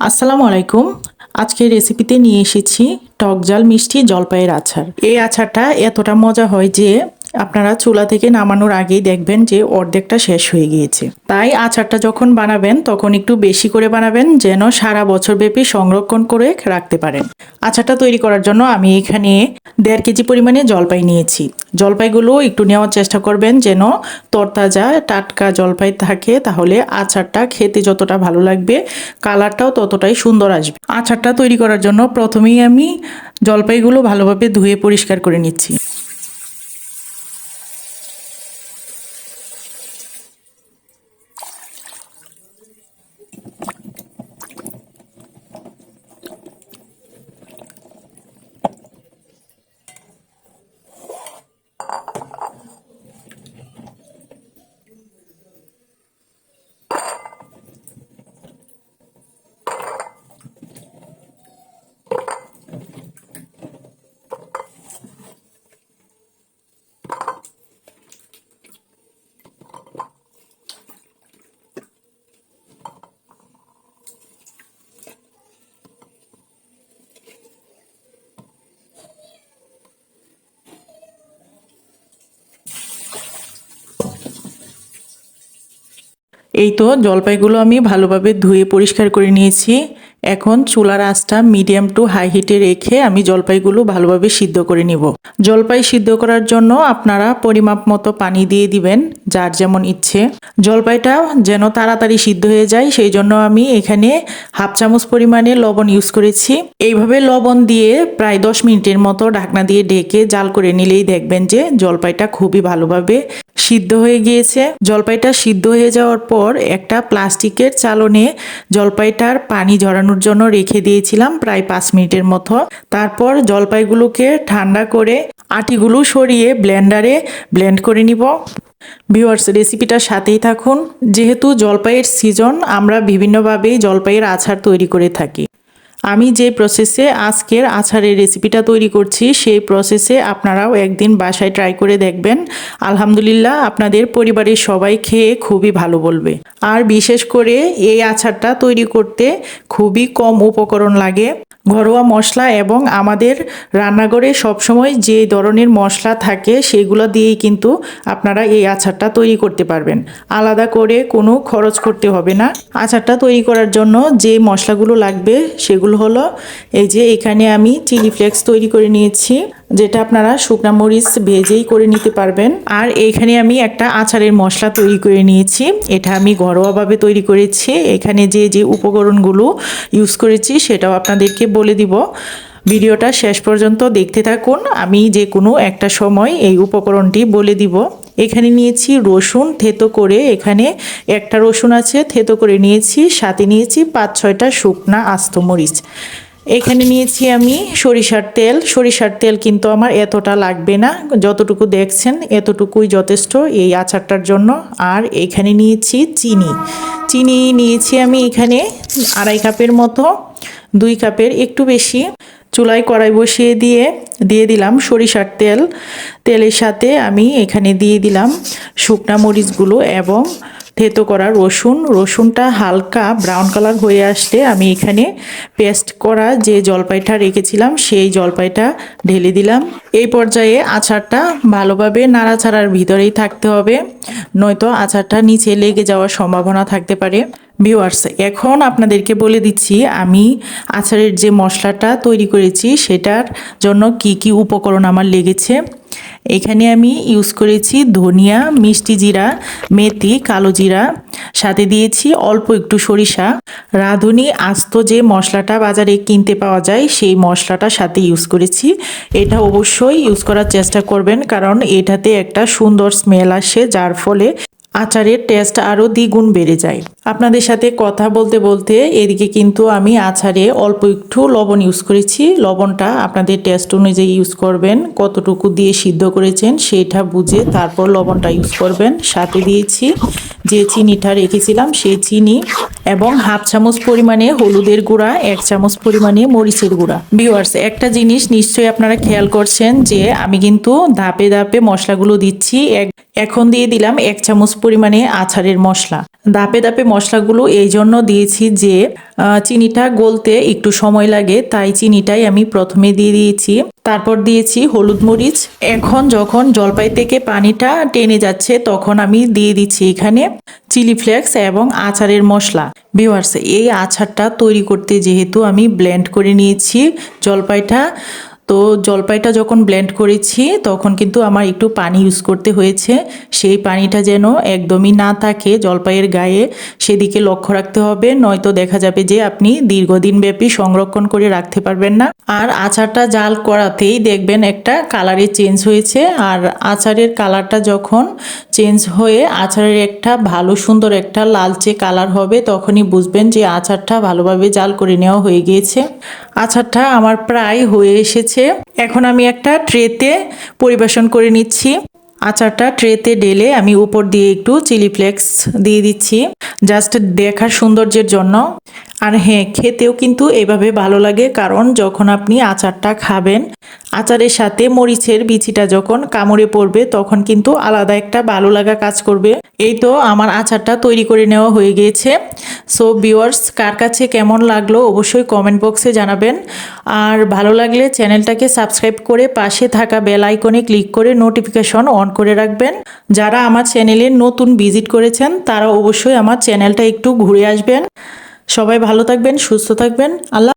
আসসালামু আলাইকুম। আজকে রেসিপিতে নিয়ে এসেছি টক জাল মিষ্টি জলপাইয়ের আচার। এই আচারটা এতটা মজা হয় যে আপনারা চুলা থেকে নামানোর আগেই দেখবেন যে অর্ধেকটা শেষ হয়ে গিয়েছে। তাই আচারটা যখন বানাবেন, তখন একটু বেশি করে বানাবেন, যেন সারা বছর ব্যাপী সংরক্ষণ করে রাখতে পারেন। আচারটা তৈরি করার জন্য আমি এখানে দেড় কেজি পরিমাণে জলপাই নিয়েছি। জলপাইগুলো একটু নেওয়ার চেষ্টা করবেন, যেন তরতাজা, টাটকা জলপাই থাকে, তাহলে আচারটা খেতে যতটা ভালো লাগবে, কালারটাও ততটাই সুন্দর আসবে। আচারটা তৈরি করার জন্য প্রথমেই আমি জলপাইগুলো ভালোভাবে ধুয়ে পরিষ্কার করে নিচ্ছি। এই তো জলপাইগুলো আমি ভালোভাবে ধুয়ে পরিষ্কার করে নিয়েছি। এখন চুলার আঁচটা মিডিয়াম টু হাই হিটে রেখে আমি জলপাইগুলো ভালোভাবে সিদ্ধ করে নিব। জলপাই সিদ্ধ করার জন্য আপনারা পরিমাপ মতো পানি দিয়ে দিবেন, যার যেমন ইচ্ছে। জলপাইটা যেন তাড়াতাড়ি সিদ্ধ হয়ে যায়, সেই জন্য আমি এখানে হাফ চামচ পরিমাণে লবণ ইউজ করেছি। এইভাবে লবণ দিয়ে প্রায় দশ মিনিটের মতো ঢাকনা দিয়ে ঢেকে জাল করে নিলেই দেখবেন যে জলপাইটা খুবই ভালোভাবে সিদ্ধ হয়ে গিয়েছে। জলপাইটা সিদ্ধ হয়ে যাওয়ার পর একটা প্লাস্টিকের চালনে জলপাইটার পানি ঝরানোর জন্য রেখে দিয়েছিলাম প্রায় পাঁচ মিনিটের মতো। তারপর জলপাইগুলোকে ঠান্ডা করে আটিগুলো সরিয়ে ব্লেন্ডারে ব্লেন্ড করে নিব। ভিউয়ার্স, রেসিপিটার সাথেই থাকুন। যেহেতু জলপাইয়ের সিজন, আমরা বিভিন্নভাবেই জলপাইয়ের আচার তৈরি করে থাকি। আমি যে প্রসেসে আজকের আচারের রেসিপিটা তৈরি করছি, সেই প্রসেসে আপনারাও একদিন বাসায় ট্রাই করে দেখবেন। আলহামদুলিল্লাহ, আপনাদের পরিবারের সবাই খেয়ে খুবই ভালো বলবে। আর বিশেষ করে এই আচারটা তৈরি করতে খুবই কম উপকরণ লাগে। ঘরোয়া মশলা এবং আমাদের রান্নাঘরে সবসময় যে ধরনের মশলা থাকে সেগুলো দিয়েই কিন্তু আপনারা এই আচারটা তৈরি করতে পারবেন। আলাদা করে কোনো খরচ করতে হবে না। আচারটা তৈরি করার জন্য যে মশলাগুলো লাগবে সেগুলো হলো এই যে এখানে আমি চিলি ফ্লেক্স তৈরি করে নিয়েছি। যেটা আপনারা শুকনো মরিচ ভেজেই করে নিতে পারবেন। আর এখানে আমি একটা আচারের মশলা তৈরি করে নিয়েছি। এটা আমি ঘরোয়াভাবে তৈরি করেছি। এখানে যে যে উপকরণগুলো ইউজ করেছি সেটাও আপনাদেরকে বলে দিব। ভিডিওটা শেষ পর্যন্ত দেখতে থাকুন। আমি যে কোনো একটা সময় এই উপকরণটি বলে দিব। এখানে নিয়েছি রসুন থেতো করে। এখানে একটা রসুন আছে, থেতো করে নিয়েছি, সাথে নিয়েছি পাঁচ ছয়টা শুকনা আস্ত মরিচ। এখানে নিয়েছি আমি সরিষার তেল। সরিষার তেল কিন্তু আমার এতটা লাগবে না। যতটুকু দেখছেন এতটুকুই যথেষ্ট এই আচারটার জন্য। আর এখানে নিয়েছি চিনি। চিনি নিয়েছি আমি এখানে আড়াই কাপের মতো, দুই কাপের একটু বেশি। চুলায় কড়াই বসিয়ে দিয়ে দিয়ে দিলাম সরিষার তেল। তেলের সাথে আমি এখানে দিয়ে দিলাম শুকনা মরিচগুলো এবং থেতো করা রসুন। রসুনটা হালকা ব্রাউন কালার হয়ে আসলে আমি এখানে পেস্ট করা যে জলপাইটা রেখেছিলাম, সেই জলপাইটা ঢেলে দিলাম। এই পর্যায়ে আচারটা ভালোভাবে নাড়াচাড়ার ভিতরেই থাকতে হবে, নয়তো আচারটা নিচে লেগে যাওয়ার সম্ভাবনা থাকতে পারে। ভিউয়ার্স এখন আপনাদেরকে বলে দিচ্ছি, আমি আচারের যে মশলাটা তৈরি করেছি, সেটার জন্য কি কি উপকরণ আমার লেগেছে। এখানে আমি ইউজ করেছি ধনিয়া, মিষ্টি জিরা, মেথি, কালো জিরা। সাথে দিয়েছি অল্প একটু সরিষা। রাঁধুনি আস্ত যে মশলাটা বাজারে কিনতে পাওয়া যায়, সেই মশলাটা সাথে ইউজ করেছি। এটা অবশ্যই ইউজ করার চেষ্টা করবেন, কারণ এটাতে একটা সুন্দর স্মেল আসে, যার ফলে আচারের টেস্ট আরও দ্বিগুণ বেড়ে যায়। আপনাদের সাথে কথা বলতে বলতে এদিকে কিন্তু আমি আচারে অল্প একটু লবণ ইউজ করেছি। লবণটা আপনাদের টেস্ট অনুযায়ী ইউজ করবেন, কতটুকু দিয়ে সিদ্ধ করেছেন সেটা বুঝে তারপর লবণটা ইউজ করবেন। সাথে দিয়েছি যে চিনিটা রেখেছিলাম সেই চিনি এবং হাফ চামচ পরিমাণে হলুদের গুঁড়া, এক চামচ পরিমাণে মরিচের গুঁড়া। ভিউয়ার্স একটা জিনিস নিশ্চয়ই আপনারা খেয়াল করছেন যে আমি কিন্তু ধাপে ধাপে মশলাগুলো দিচ্ছি, এক এখন দিয়ে দিলাম এক চামচ পরিমাণে আচারের মশলা। দাপে দাপে মশলাগুলো এই জন্য দিয়েছি যে চিনিটা গলতে একটু সময় লাগে, তাই চিনিটাই আমি প্রথমে দিয়ে দিয়েছি। তারপর দিয়েছি হলুদ মরিচ। এখন যখন জলপাই থেকে পানিটা টেনে যাচ্ছে, তখন আমি দিয়ে দিচ্ছি এখানে চিলি ফ্লেক্স এবং আচারের মশলা। ভিওয়ার্স এই আচারটা তৈরি করতে যেহেতু আমি ব্লেন্ড করে নিয়েছি, জলপাইটা তো জলপাইটা যখন ব্লেন্ড করেছি, তখন কিন্তু আমার একটু পানি ইউজ করতে হয়েছে। সেই পানিটা যেন একদমই না থাকে জলপাইয়ের গায়ে, সেদিকে লক্ষ্য রাখতে হবে, নয়তো দেখা যাবে যে আপনি দীর্ঘদিন ব্যাপী সংরক্ষণ করে রাখতে পারবেন না। আর আচারটা জাল করাতেই দেখবেন একটা কালারে চেঞ্জ হয়েছে। আর আচারের কালারটা যখন চেঞ্জ হয়ে আচারের একটা ভালো সুন্দর একটা লালচে কালার হবে, তখনই বুঝবেন যে আচারটা ভালোভাবে জাল করে নেওয়া হয়ে গিয়েছে। আচারটা আমার প্রায় হয়ে এসেছে। এখন আমি একটা ট্রেতে পরিবেশন করে নিচ্ছি। আচারটা ট্রেতে ডেলে আমি উপর দিয়ে একটু চিলি ফ্লেক্স দিয়ে দিচ্ছি জাস্ট দেখার সৌন্দর্যের জন্য। আর হ্যাঁ খেতেও কিন্তু এভাবে ভালো লাগে, কারণ যখন আপনি আচারটা খাবেন, আচারের সাথে মরিচের বিচিটা যখন কামড়ে পড়বে, তখন কিন্তু আলাদা একটা ভালো লাগা কাজ করবে। এই তো আমার আচারটা তৈরি করে নেওয়া হয়ে গিয়েছে। সো ভিউয়ার্স কার কাছে কেমন লাগল অবশ্যই কমেন্ট বক্সে জানাবেন। আর ভালো লাগলে চ্যানেলটাকে সাবস্ক্রাইব করে পাশে থাকা বেল আইকনে ক্লিক করে নোটিফিকেশন অন করে রাখবেন। যারা আমার চ্যানেলে নতুন ভিজিট করেছেন, তারা অবশ্যই আমার চ্যানেলটা একটু ঘুরে আসবেন। সবাই ভালো থাকবেন, সুস্থ থাকবেন। আল্লাহ